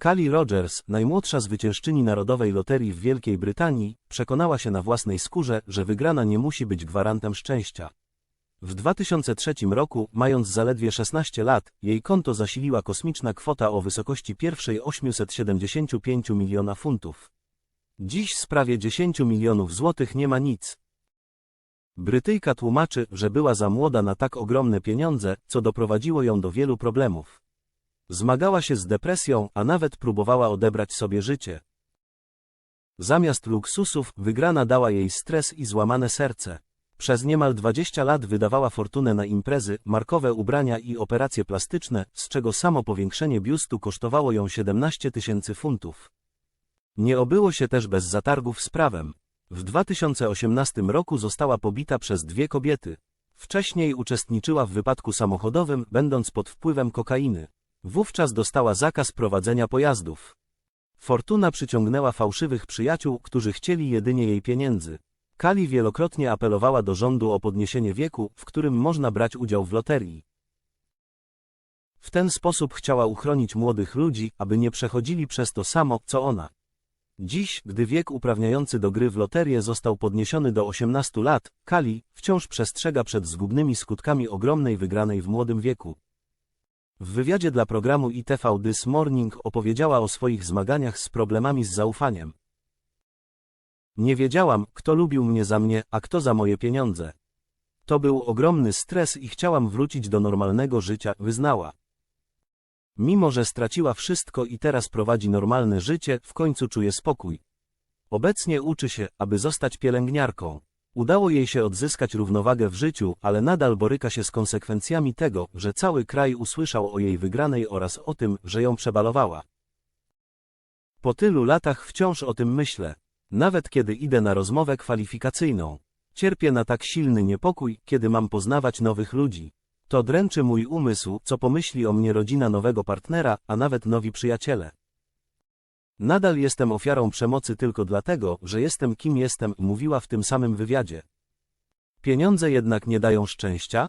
Kali Rogers, najmłodsza zwyciężczyni Narodowej Loterii w Wielkiej Brytanii, przekonała się na własnej skórze, że wygrana nie musi być gwarantem szczęścia. W 2003 roku, mając zaledwie 16 lat, jej konto zasiliła kosmiczna kwota o wysokości pierwszej 875 miliona funtów. Dziś z prawie 10 milionów złotych nie ma nic. Brytyjka tłumaczy, że była za młoda na tak ogromne pieniądze, co doprowadziło ją do wielu problemów. Zmagała się z depresją, a nawet próbowała odebrać sobie życie. Zamiast luksusów, wygrana dała jej stres i złamane serce. Przez niemal 20 lat wydawała fortunę na imprezy, markowe ubrania i operacje plastyczne, z czego samo powiększenie biustu kosztowało ją 17 tysięcy funtów. Nie obyło się też bez zatargów z prawem. W 2018 roku została pobita przez dwie kobiety. Wcześniej uczestniczyła w wypadku samochodowym, będąc pod wpływem kokainy. Wówczas dostała zakaz prowadzenia pojazdów. Fortuna przyciągnęła fałszywych przyjaciół, którzy chcieli jedynie jej pieniędzy. Kali wielokrotnie apelowała do rządu o podniesienie wieku, w którym można brać udział w loterii. W ten sposób chciała uchronić młodych ludzi, aby nie przechodzili przez to samo, co ona. Dziś, gdy wiek uprawniający do gry w loterię został podniesiony do 18 lat, Kali wciąż przestrzega przed zgubnymi skutkami ogromnej wygranej w młodym wieku. W wywiadzie dla programu ITV This Morning opowiedziała o swoich zmaganiach z problemami z zaufaniem. Nie wiedziałam, kto lubił mnie za mnie, a kto za moje pieniądze. To był ogromny stres i chciałam wrócić do normalnego życia, wyznała. Mimo, że straciła wszystko i teraz prowadzi normalne życie, w końcu czuje spokój. Obecnie uczy się, aby zostać pielęgniarką. Udało jej się odzyskać równowagę w życiu, ale nadal boryka się z konsekwencjami tego, że cały kraj usłyszał o jej wygranej oraz o tym, że ją przebalowała. Po tylu latach wciąż o tym myślę. Nawet kiedy idę na rozmowę kwalifikacyjną. Cierpię na tak silny niepokój, kiedy mam poznawać nowych ludzi. To dręczy mój umysł, co pomyśli o mnie rodzina nowego partnera, a nawet nowi przyjaciele. Nadal jestem ofiarą przemocy tylko dlatego, że jestem kim jestem, mówiła w tym samym wywiadzie. Pieniądze jednak nie dają szczęścia?